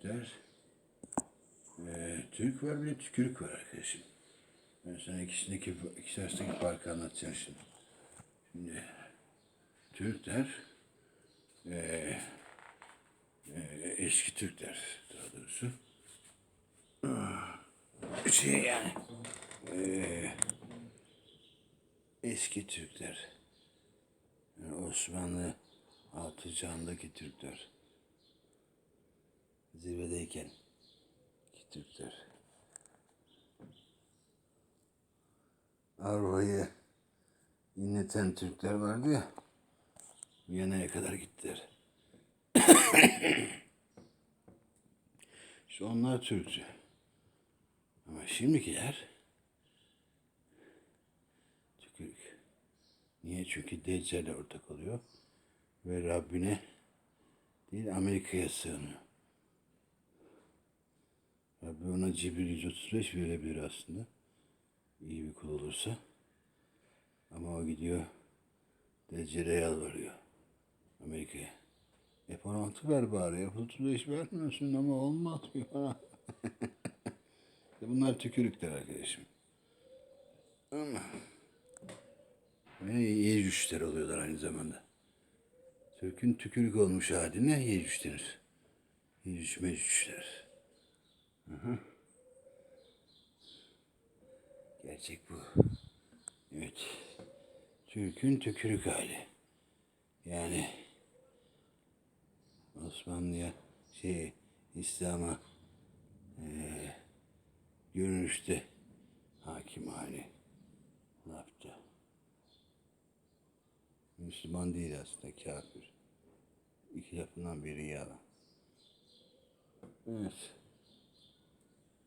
Türkler. Ee, Türk var bir de tükürük var arkadaşım. Ben sana ikisindeki, ikisi arasındaki farkı anlatacağım şimdi. Şimdi Türkler ee, ee, eski Türkler daha doğrusu. Ah, Şey yani ee, eski Türkler. Yani Osmanlı altı çağındaki Türkler. Zirvedeyken ki Türkler. Avrupa'yı inleten Türkler vardı ya. Viyana'ya kadar gittiler. işte onlar Türkçü. Ama şimdikiler tükürük. Niye? Çünkü Deccal'le ortak oluyor. Ve Rabbine değil Amerika'ya sığınıyor. Rabbi ona Cibril 135 verebilir aslında. İyi bir kul olursa. Ama o gidiyor Deccal'e yalvarıyor. Amerika'ya. F-16 ver bari. F-35 vermiyorsun ama olmaz diyor. Bunlar tükürükler arkadaşım. Ama ve yecüşler oluyorlar aynı zamanda. Türk'ün tükürük olmuş haline yecüş denir. Yecüc mecüçler. Hı. Gerçek bu. Evet. Türk'ün tükürük hali. Yani Osmanlı'ya şey İslam'a eee görünüşte hakim hali yaptı? Müslüman değil aslında kafir. İki lafından biri yalan. Evet.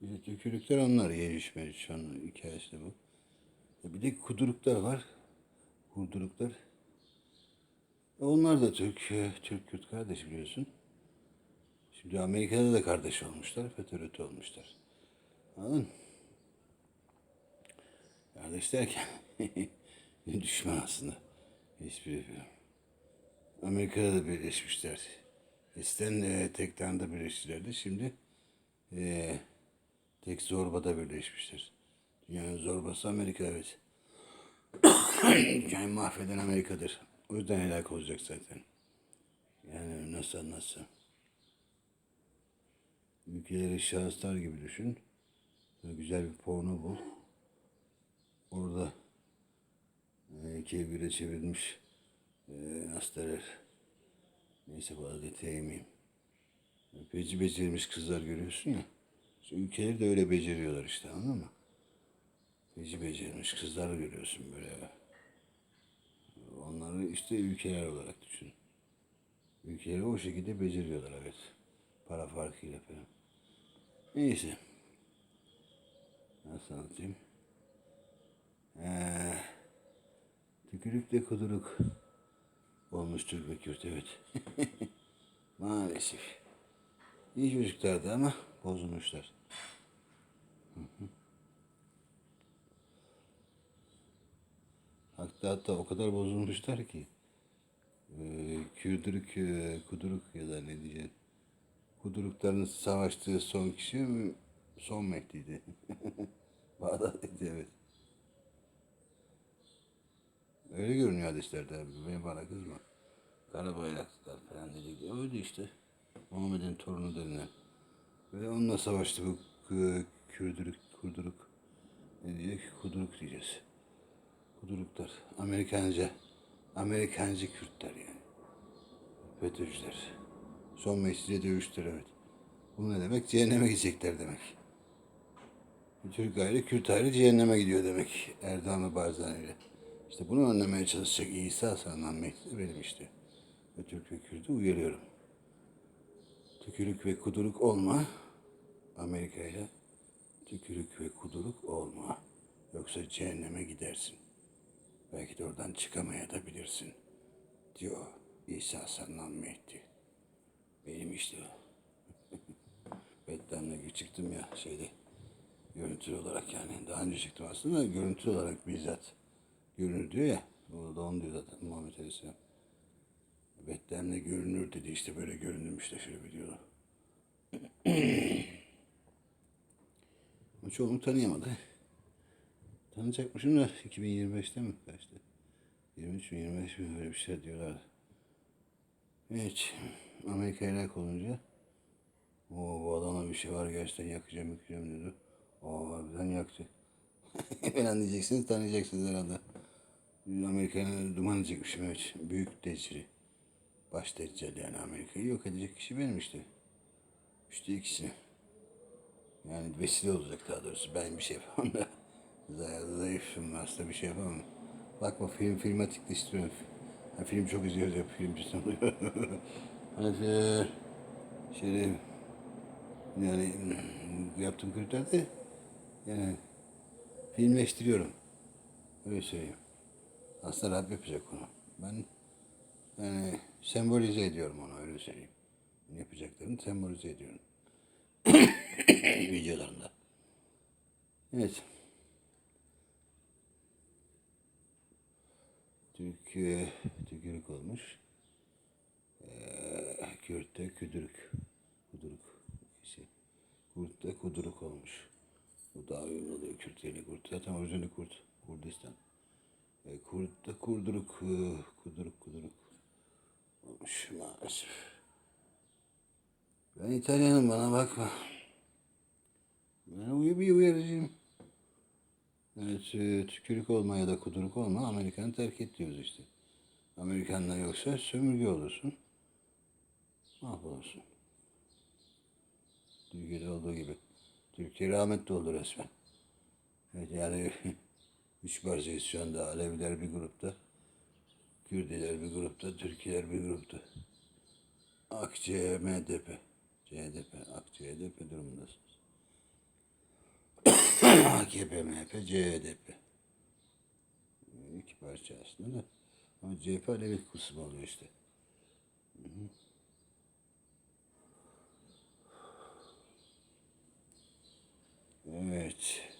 Bir de tükürükler onlar Yeriş Meriç onun hikayesi bu. E Bir de kuduruklar var. Kurduruklar. E Onlar da Türk, e, Türk Kürt kardeş biliyorsun. Şimdi Amerika'da da kardeş olmuşlar, FETÖ'rütü olmuşlar. Anladın? Kardeş derken düşman aslında. Espri yapıyorum. Amerika'da da birleşmişler. Eskiden e, tek tane birleştilerdi. Şimdi e, tek zorbada birleşmişler. Dünyanın zorbası Amerika evet. Dünyayı mahveden Amerika'dır. O yüzden helak olacak zaten. Yani nasıl nasıl? Ülkeleri şahıslar gibi düşün. Böyle güzel bir porno bul. Orada e, kevgire çevirmiş e, hastalar. Neyse fazla detaya girmeyeyim. Peci becermiş kızlar görüyorsun ya. İşte ülkeleri de öyle beceriyorlar işte anladın mı? Peci becermiş kızlar görüyorsun böyle. Onları işte ülkeler olarak düşün. Ülkeleri o şekilde beceriyorlar evet. Para farkıyla falan. Neyse. Nasıl anlatayım? Ee, tükürükle kuduruk olmuş Türk ve Kürt evet. Maalesef. İyi çocuklardı ama bozulmuşlar. Hatta hatta o kadar bozulmuşlar ki e, Kürdürük, e, Kuduruk ya da ne diyeceğim. Kudurukların savaştığı son kişi son Mehdi'ydi. Bağdat'taydı evet. Öyle görünüyor hadislerde abi. Beni bana kızma. Kara bayraklılar falan dedik. Öyle işte. Muhammed'in torunu denilen. Ve onunla savaştı bu k- Kürdürük, Kurduruk. Ne diyecek? Kuduruk diyeceğiz. Kuduruklar. Amerikanca. Amerikancı Kürtler yani. FETÖ'cüler. Son mesleğe dövüştüler evet. Bu ne demek? Cehenneme gidecekler demek. Türk ayrı, Kürt ayrı cehenneme gidiyor demek. Erdoğan ve Barzani ile. İşte bunu önlemeye çalışacak İsa sanılan Mehdi benim işte. Ve Türk ve Kürt'ü uyarıyorum. Tükürük ve kuduruk olma. Amerika ile tükürük ve kuduruk olma. Yoksa cehenneme gidersin. Belki de oradan çıkamaya da bilirsin. Diyor İsa sanılan Mehdi. Benim işte o. Beddenle çıktım ya şeyde. Görüntülü olarak yani. Daha önce çıktım aslında görüntülü olarak bizzat görünür diyor ya. O da onu diyor zaten Muhammed Aleyhisselam. Beddenle görünür dedi işte böyle göründüm işte şöyle bir. Çoğunu tanıyamadı. Tanıyacakmışım da 2025'te mi kaçtı? 23 mi 25 mi öyle bir şey diyorlar. Evet. Amerika helak olunca o bu adamda bir şey var gerçekten yakacağım yakacağım diyordu. O harbiden yaktı. Falan diyeceksiniz tanıyacaksınız herhalde. Amerika'nın duman çekmişim evet. Büyük decili. Baş deccal yani Amerika'yı yok edecek kişi benim işte. İşte ikisini. Yani vesile olacak daha doğrusu. Ben bir şey yapamam da. Zayıf, zayıfım aslında bir şey yapamam. Bakma film filmatikleştiriyorum. Ha, film çok izliyoruz ya filmcisi oluyor. hani eee, şeyde yani yaptığım kriterde yani filmleştiriyorum. Öyle söyleyeyim. Aslında Rab yapacak onu. Ben yani sembolize ediyorum onu öyle söyleyeyim. Yapacaklarını sembolize ediyorum. Videolarında. Evet. Türk e, tükürük olmuş. Ee, Kürt'te küdürük. Kuduruk. Şey. Kurt'ta kuduruk olmuş. Bu daha uyumlu oluyor Kürt yerine Kurt. Zaten orijinali Kurt. Kurdistan. E, Kurt'ta kurduruk. Kuduruk kuduruk. Olmuş maalesef. Ben İtalyanım bana bakma. Uyu bir uyarıcıyım. Evet, e, tükürük olma ya da kuduruk olma Amerikan'ı terk et diyoruz işte. Amerikan'da yoksa sömürge olursun. Mahvolursun. Türkiye'de olduğu gibi. Türkiye rahmetli oldu resmen. Evet yani üç parçayız şu anda. Aleviler bir grupta. Kürdiler bir grupta. Türkiye'ler bir grupta. AKC, MDP. CHP, AK-CHP durumundasınız. AKP, MHP, CHP. İki parça aslında da. Ama CHP Alevi kısmı oluyor işte. Hı hı. Evet.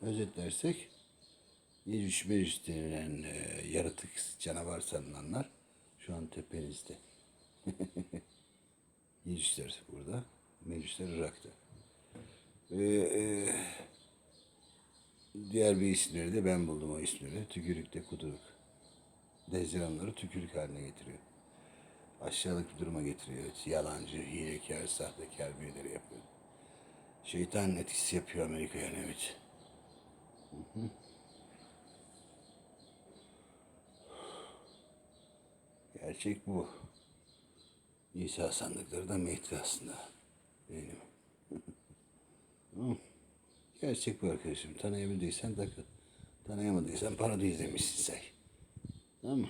Özetlersek Yecüc Mecüc denilen e, yaratık canavar sanılanlar şu an tepenizde. Yecücler burada, Mecücler Irak'ta. Ve e, diğer bir isimleri de ben buldum o isimleri. Tükürükte kuduruk. Dezdiramları tükürük haline getiriyor. Aşağılık bir duruma getiriyor. Yalancı, hilekar, sahtekar birileri yapıyor. Şeytan etkisi yapıyor Amerika yani evet. Gerçek bu. İsa sandıkları da Mehdi aslında. Benim. Gerçek bu arkadaşım. Tanıyabildiysen takıl. Tanıyamadıysan para değil demişsin say. Tamam mı?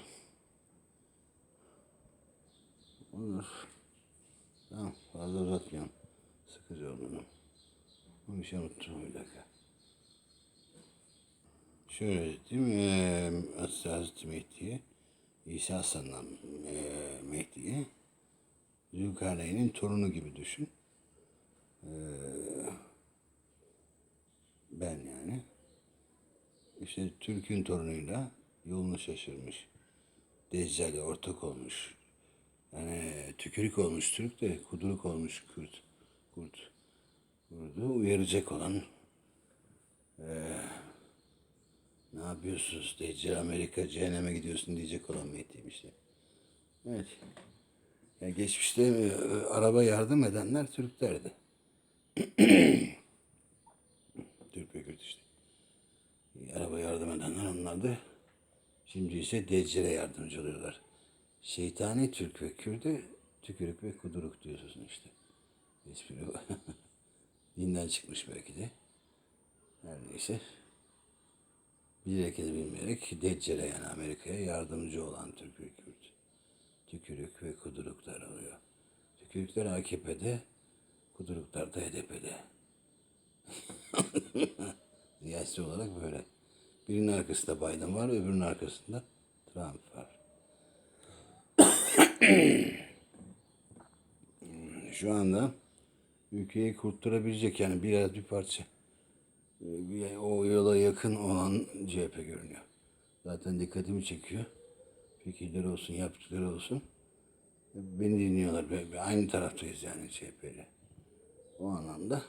Olur. Tamam. Fazla uzatmayalım. Sıkıcı olduğunu. Bir şey unuttum bir dakika. Şöyle dedim. Eee Hazreti Mehdi'ye İsa sanılan eee Mehdi'ye Zülkarneyn'in torunu gibi düşün. Eee ben yani. İşte Türk'ün torunuyla yolunu şaşırmış. Deccal'e ortak olmuş. Yani tükürük olmuş Türk de kuduruk olmuş Kürt. Kurt. Burada uyaracak olan eee, ne yapıyorsunuz Deccal Amerika cehenneme gidiyorsun diyecek olan Mehdi'yim işte. Evet. Yani geçmişte e, araba yardım edenler Türklerdi. Türk ve Kürt işte. Araba yardım edenler onlardı. Şimdi ise Deccal'e yardımcı oluyorlar. Şeytani Türk ve Kürt'e tükürük ve kuduruk diyorsun işte. Espri. Dinden çıkmış belki de. Her neyse. Bilerek ya da bilmeyerek Deccal'e yani Amerika'ya yardımcı olan Türk ve Kürt. Tükürük ve kuduruklar oluyor. Tükürükler AKP'de, kuduruklar da HDP'de. Siyasi olarak böyle. Birinin arkasında Biden var, öbürünün arkasında Trump var. Şu anda ülkeyi kurtarabilecek yani biraz bir parça o yola yakın olan CHP görünüyor. Zaten dikkatimi çekiyor. Fikirleri olsun, yaptıkları olsun. Beni dinliyorlar. Aynı taraftayız yani CHP'yle. O anlamda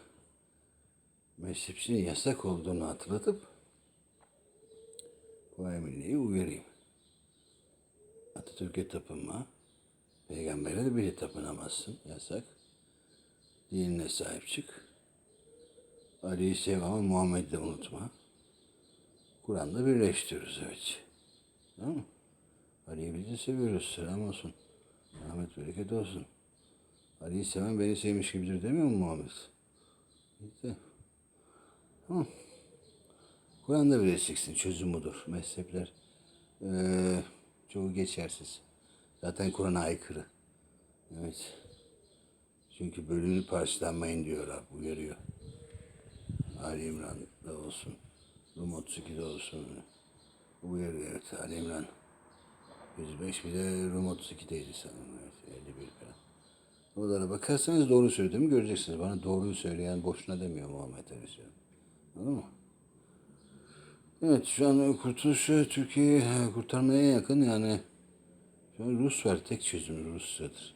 mezhepçinin yasak olduğunu hatırlatıp bu emirliği uyarayım. Atatürk'e tapınma. Peygamber'e de bile tapınamazsın. Yasak. Dinine sahip çık. Ali'yi sev ama Muhammed'i de unutma. Kur'an'da birleştiriyoruz evet. Tamam mı? Ali'yi biz de seviyoruz. Selam olsun. Rahmet bereket olsun. Ali'yi seven beni sevmiş gibidir demiyor mu Muhammed? İşte. Tamam. Kur'an'da birleşeceksin. Çözüm budur. Mezhepler eee çoğu geçersiz. Zaten Kur'an'a aykırı. Evet. Çünkü bölünüp parçalanmayın diyor Rab. Uyarıyor. Ali İmran'da olsun. Rum 32'de olsun. Uyarıyor evet Ali İmran. 105 bir de Rum 32'deydi sanırım. Evet 51 falan. Oralara bakarsanız doğru söylediğimi göreceksiniz. Bana doğruyu söyleyen boşuna demiyor Muhammed Aleyhisselam. Anladın mı? Evet şu an kurtuluş Türkiye'yi kurtarmaya yakın yani şu an Rus var tek çözüm Rusya'dır.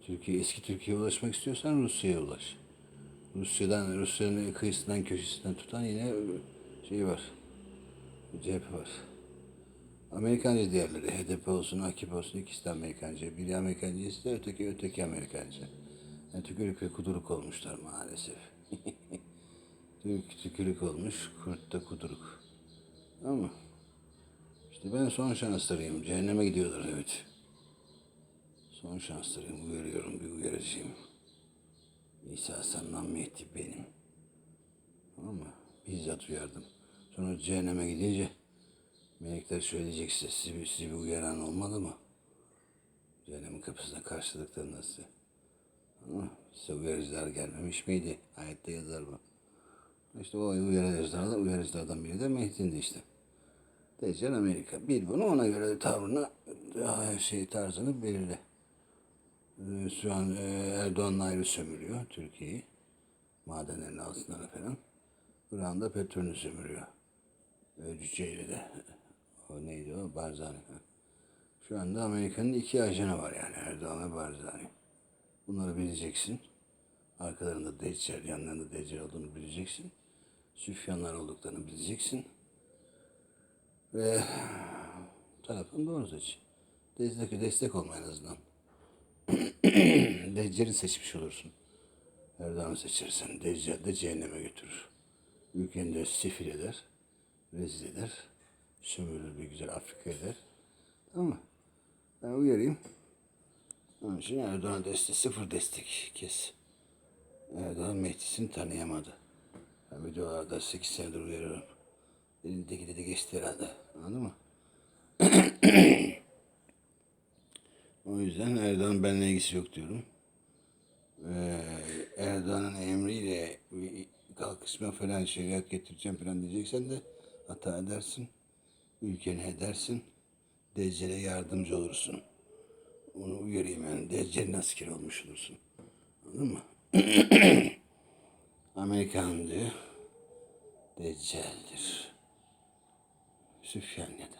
Türkiye eski Türkiye'ye ulaşmak istiyorsan Rusya'ya ulaş. Rusya'dan Rusya'nın kıyısından köşesinden tutan yine şey var. CHP var. Amerikancı diğerleri. HDP olsun, AKP olsun ikisi de Amerikancı. Biri Amerikancı ise öteki öteki Amerikancı. Yani tükürük ve kuduruk olmuşlar maalesef. Türk tükürük olmuş, kurt da kuduruk. Ama işte ben son şanslarıyım. Cehenneme gidiyorlar evet. Son şanslarıyım. Uyarıyorum, bir uyarıcıyım. İsa senden Mehdi benim. Mı? Bizzat uyardım. Sonra cehenneme gidince melekler söyleyecek size, sizi, sizi bir uyaran olmadı mı? Cehennemin kapısına karşılıklarında size. Ama size uyarıcılar gelmemiş miydi? Ayette yazar mı? İşte o uyarıcılardan, uyarıcılardan biri de Mehdi'ndi işte. Deccal Amerika. Bil bunu ona göre tavrını, şey tarzını belirle. Ee, Şu an e, Erdoğan'la ayrı sömürüyor Türkiye'yi. Madenlerin altınları falan. Irak'ın da petrolünü sömürüyor. Ee, Cüceyle de. O neydi o? Barzani. Şu anda Amerika'nın iki ajanı var yani Erdoğan ve Barzani. Bunları bileceksin. Arkalarında Deccal, yanlarında Deccal olduğunu bileceksin. Süfyanlar olduklarını bileceksin. Ve tarafın doğru seç. Destek, destek olma en azından. Deccal'i seçmiş olursun. Erdoğan'ı seçersen Deccal de cehenneme götürür. Ülkeni de sefil eder, rezil eder, sömürür bir güzel Afrika eder. Tamam mı? Ben uyarayım. Onun için Erdoğan'a destek, sıfır destek kes. Erdoğan Mehdi'sini tanıyamadı. Ben videolarda 8 senedir uyarıyorum. Elindeki dedi geçti herhalde. Anladın mı? o yüzden Erdoğan benimle ilgisi yok diyorum. Ee, Erdoğan'ın emriyle kalkışma falan şeriat getireceğim falan diyeceksen de hata edersin. Ülkeni edersin. Deccal'e yardımcı olursun. Onu uyarayım yani. Deccal'in askeri olmuş olursun. Anladın mı? Amerikan diyor. Deccal'dir. Süfyan ya da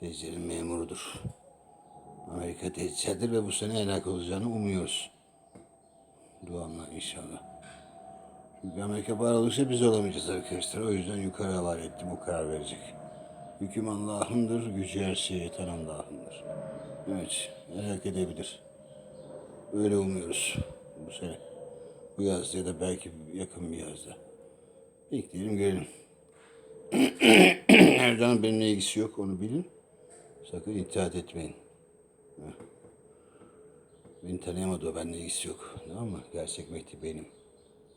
Deccal'in memurudur. Amerika Deccal'dir ve bu sene helak olacağını umuyoruz. Duamla inşallah. Çünkü Amerika var biz olamayacağız arkadaşlar. O yüzden yukarı havale ettim. O karar verecek. Hüküm Allah'ındır, gücü her şeye yeten Allah'ındır. Evet, helak edebilir. Öyle umuyoruz bu sene. Bu yaz ya da belki yakın bir yazda. Bekleyelim görelim. Erdoğan benimle ilgisi yok onu bilin. Sakın itaat etmeyin. Heh. Beni tanıyamadı o benimle ilgisi yok. Tamam mı? Gerçek Mehdi benim.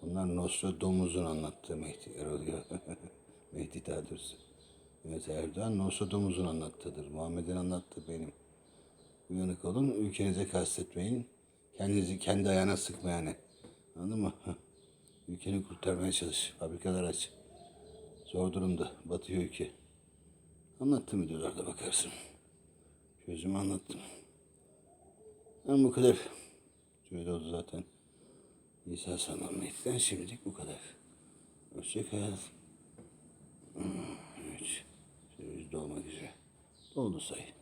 Bunlar Nostradamus'un anlattığı Mehdi'ler oluyor. Mehdi daha doğrusu. Evet Erdoğan Nostradamus'un anlattığıdır. Muhammed'in anlattığı benim. Uyanık olun, ülkenize kastetmeyin. Kendinizi kendi ayağına sıkma yani. Anladın mı? Ülkeni kurtarmaya çalış. Fabrikalar aç. Zor durumda. Batıyor ülke. Anlattım videolarda bakarsın. Çözümü anlattım. Ben bu kadar. Şöyle oldu zaten. İsa Sanal Mehdi'den şimdilik bu kadar. Hoşçakal. Hmm, Evet. Süremiz dolmak üzere. Doldu say.